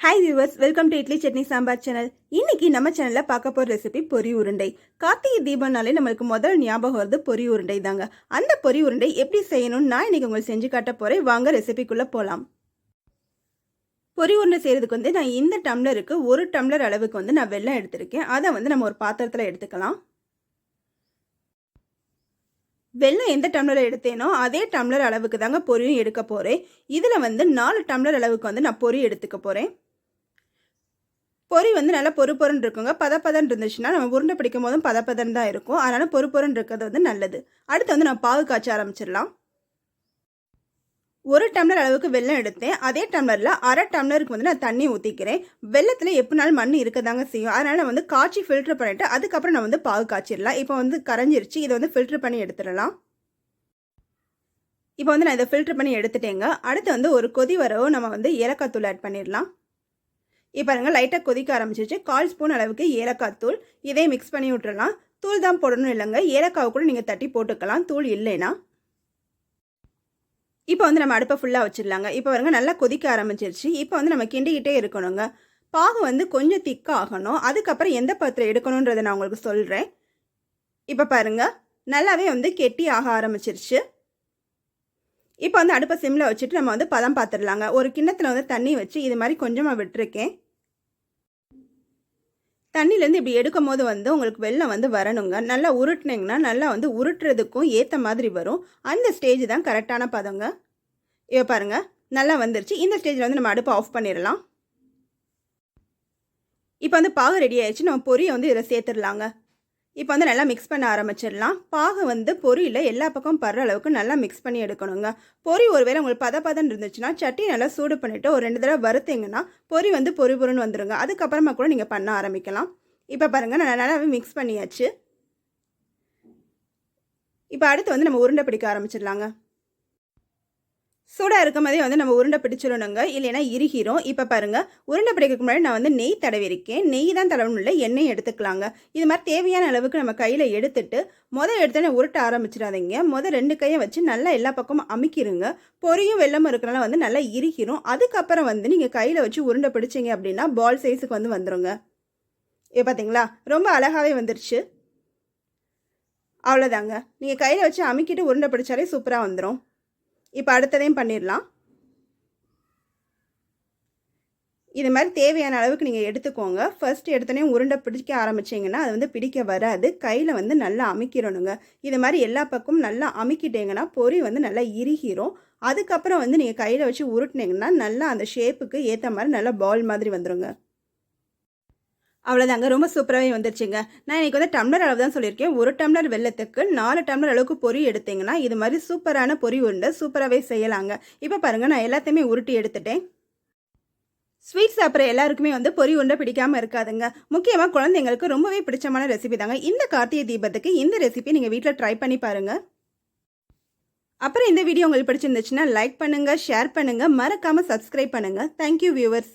Hi viewers welcome to idli chutney sambar channel இன்னைக்கு நம்ம சேனலில் பார்க்க போகிற ரெசிபி பொரி உருண்டை. கார்த்திகை தீபம்னாலே நம்மளுக்கு முதல் ஞாபகம் வருது பொரி உருண்டை தாங்க. அந்த பொரி உருண்டை எப்படி செய்யணும்னு நான் இன்னைக்கு உங்களுக்கு செஞ்சு காட்ட போகிறேன் வாங்க ரெசிபிக்குள்ளே போகலாம் பொரி உருண்டை செய்கிறதுக்கு வந்து நான் இந்த டம்ளருக்கு ஒரு டம்ளர் அளவுக்கு வந்து நான் வெள்ளம் எடுத்திருக்கேன். அதை வந்து நம்ம ஒரு பாத்திரத்தில் எடுத்துக்கலாம். வெள்ளம் எந்த டம்ளரில் எடுத்தேனோ அதே டம்ளர் அளவுக்கு தாங்க பொரியும் எடுக்க போகிறேன் இதில் வந்து நாலு டம்ளர் அளவுக்கு வந்து நான் பொரி எடுத்துக்க போகிறேன் பொரி வந்து நல்லா பொறு பொருன்னு இருக்குங்க. பதப்பதன் இருந்துச்சுன்னா நம்ம உருண்டை பிடிக்கும் போதும் பதப்பதன் தான் இருக்கும். அதனால் பொறு பொருன்னு இருக்கிறது வந்து நல்லது. அடுத்து வந்து நான் பாகு காய்ச்ச ஆரம்பிச்சிடலாம். ஒரு டம்ளர் அளவுக்கு வெள்ளம் எடுத்தேன். அதே டம்ளரில் அரை டம்ளருக்கு வந்து நான் தண்ணி ஊற்றிக்கிறேன் வெள்ளத்தில் எப்படினாலும் மண் இருக்க தாங்க செய்யும். அதனால் நான் வந்து காய்ச்சி ஃபில்ட்ரு பண்ணிவிட்டு அதுக்கப்புறம் நான் வந்து பாகு காய்ச்சிடலாம். இப்போ வந்து கரைஞ்சிருச்சு. இதை வந்து ஃபில்ட்ரு பண்ணி எடுத்துடலாம். இப்போ வந்து நான் இதை ஃபில்ட்ரு பண்ணி எடுத்துட்டேங்க. அடுத்து வந்து ஒரு கொதி வரவும் நம்ம வந்து ஏலக்காய் தூள் ஆட் பண்ணிடலாம். இப்போ பாருங்கள் லைட்டாக கொதிக்க ஆரம்பிச்சிச்சு கால் ஸ்பூன் அளவுக்கு ஏலக்காய் தூள். இதே மிக்ஸ் பண்ணி விட்டுறலாம். தூள் தான் போடணும் இல்லைங்க. ஏலக்காவை கூட நீங்கள் தட்டி போட்டுக்கலாம். தூள் இல்லைன்னா. இப்போ வந்து நம்ம அடுப்பை ஃபுல்லாக வச்சிடலாங்க. இப்போ பாருங்கள் நல்லா கொதிக்க ஆரம்பிச்சிருச்சு. இப்போ வந்து நம்ம கிண்டிக்கிட்டே இருக்கணுங்க. பாகு வந்து கொஞ்சம் திக்காக ஆகணும். அதுக்கப்புறம் எந்த பாத்திரம் எடுக்கணுன்றதை நான் உங்களுக்கு சொல்கிறேன் இப்போ பாருங்கள் நல்லாவே வந்து கெட்டி ஆக ஆரம்பிச்சிருச்சு. இப்போ வந்து அடுப்பை சிம்மில் வச்சுட்டு நம்ம வந்து பதம் பார்த்துடலாங்க ஒரு கிண்ணத்தில் வந்து தண்ணி வச்சு இது மாதிரி கொஞ்சமாக விட்டுருக்கேன். தண்ணியிலேருந்து இப்படி எடுக்கும் போது வந்து உங்களுக்கு வெள்ளம் வந்து வரணுங்க. நல்லா உருட்டினீங்கன்னா நல்லா வந்து உருட்டுறதுக்கும் ஏற்ற மாதிரி வரும். அந்த ஸ்டேஜ் தான் கரெக்டான பதங்க. இப்போ பாருங்கள் நல்லா வந்துருச்சு. இந்த ஸ்டேஜில் வந்து நம்ம அடுப்பை ஆஃப் பண்ணிடலாம். இப்போ வந்து பாகு ரெடி ஆயிடுச்சு. நம்ம பொரியை வந்து இதில் சேர்த்துடலாங்க. இப்போ வந்து நல்லா மிக்ஸ் பண்ண ஆரம்பிச்சிடலாம். பாகு வந்து பொரியில் எல்லா பக்கம் படுற அளவுக்கு நல்லா மிக்ஸ் பண்ணி எடுக்கணுங்க. பொரி ஒருவேளை உங்களுக்கு பத பதம் இருந்துச்சுன்னா சட்டி நல்லா சூடு பண்ணிவிட்டு ஒரு ரெண்டு தடவை வறுத்தீங்கன்னா பொரி வந்து பொரி பொருன்னு வந்துடுங்க அதுக்கப்புறமா கூட நீங்கள் பண்ண ஆரம்பிக்கலாம். இப்போ பாருங்கள் நான் நல்லாவே மிக்ஸ் பண்ணியாச்சு. இப்போ அடுத்து வந்து நம்ம உருண்டை பிடிக்க ஆரம்பிச்சிடலாங்க. சூடாக இருக்கும் போதே வந்து நம்ம உருண்டை பிடிச்சிடணுங்க. இல்லைன்னா இறுகிறோம் இப்போ பாருங்கள் உருண்டை பிடிக்கிறதுக்கு முன்னாடி நான் வந்து நெய் தடவிருக்கேன். நெய் தான் தடவணும் இல்லை எண்ணெய் எடுத்துக்கலாங்க. இது மாதிரி தேவையான அளவுக்கு நம்ம கையில் எடுத்துட்டு முதல் எடுத்தோடனே உருட்ட ஆரம்பிச்சிடாதீங்க. முதல் ரெண்டு கையை வச்சு நல்லா எல்லா பக்கமும் அமுக்கிடுங்க பொரியும் வெள்ளமும் இருக்கிறனால வந்து நல்லா இறுகிரும். அதுக்கப்புறம் வந்து நீங்கள் கையில் வச்சு உருண்டை பிடிச்சிங்க அப்படின்னா பால் சைஸுக்கு வந்து வந்துடுங்க இப்போ பார்த்தீங்களா ரொம்ப அழகாகவே வந்துருச்சு. அவ்வளோதாங்க நீங்கள் கையில் வச்சு அமுக்கிட்டு உருண்டை பிடிச்சாலே சூப்பராக வந்துடும் இப்போ அடுத்ததையும் பண்ணிடலாம். இது மாதிரி தேவையான அளவுக்கு நீங்கள் எடுத்துக்கோங்க. ஃபர்ஸ்ட் எடுத்தோடனே உருண்டை பிடிக்க ஆரம்பிச்சிங்கன்னா அது வந்து பிடிக்க வராது. கையில் வந்து நல்லா அமைக்கிறணுங்க இது மாதிரி எல்லா பக்கமும் நல்லா அமைக்கிட்டீங்கன்னா பொறி வந்து நல்லா இறுகிரும். அதுக்கப்புறம் வந்து நீங்கள் கையில் வச்சு உருட்டினீங்கன்னா நல்லா அந்த ஷேப்புக்கு ஏற்ற மாதிரி நல்லா பால் மாதிரி வந்துடுங்க அவ்வளோதாங்க ரொம்ப சூப்பராகவே வந்துருச்சுங்க. நான் இன்றைக்கி வந்து டம்ளர் அளவு தான் சொல்லியிருக்கேன். ஒரு டம்ளர் வெள்ளத்துக்கு நாலு டம்ளர் அளவுக்கு பொரி எடுத்தீங்கன்னா இது மாதிரி சூப்பரான பொரி உருண்டை சூப்பராகவே செய்யலாங்க. இப்போ பாருங்கள் நான் எல்லாத்தையுமே உருட்டி எடுத்துட்டேன். ஸ்வீட் சாப்பிட்ற எல்லாருக்குமே வந்து பொரி உண்டை பிடிக்காமல் இருக்காதுங்க. முக்கியமாக குழந்தைங்களுக்கு ரொம்பவே பிடிச்சமான ரெசிபி தாங்க. இந்த கார்த்திகை தீபத்துக்கு இந்த ரெசிபி நீங்கள் வீட்டில் ட்ரை பண்ணி பாருங்கள் அப்புறம் இந்த வீடியோ உங்களுக்கு பிடிச்சிருந்துச்சுன்னா லைக் பண்ணுங்கள் ஷேர் பண்ணுங்கள் மறக்காமல் சப்ஸ்கிரைப் பண்ணுங்கள் தேங்க்யூ வியூவர்ஸ்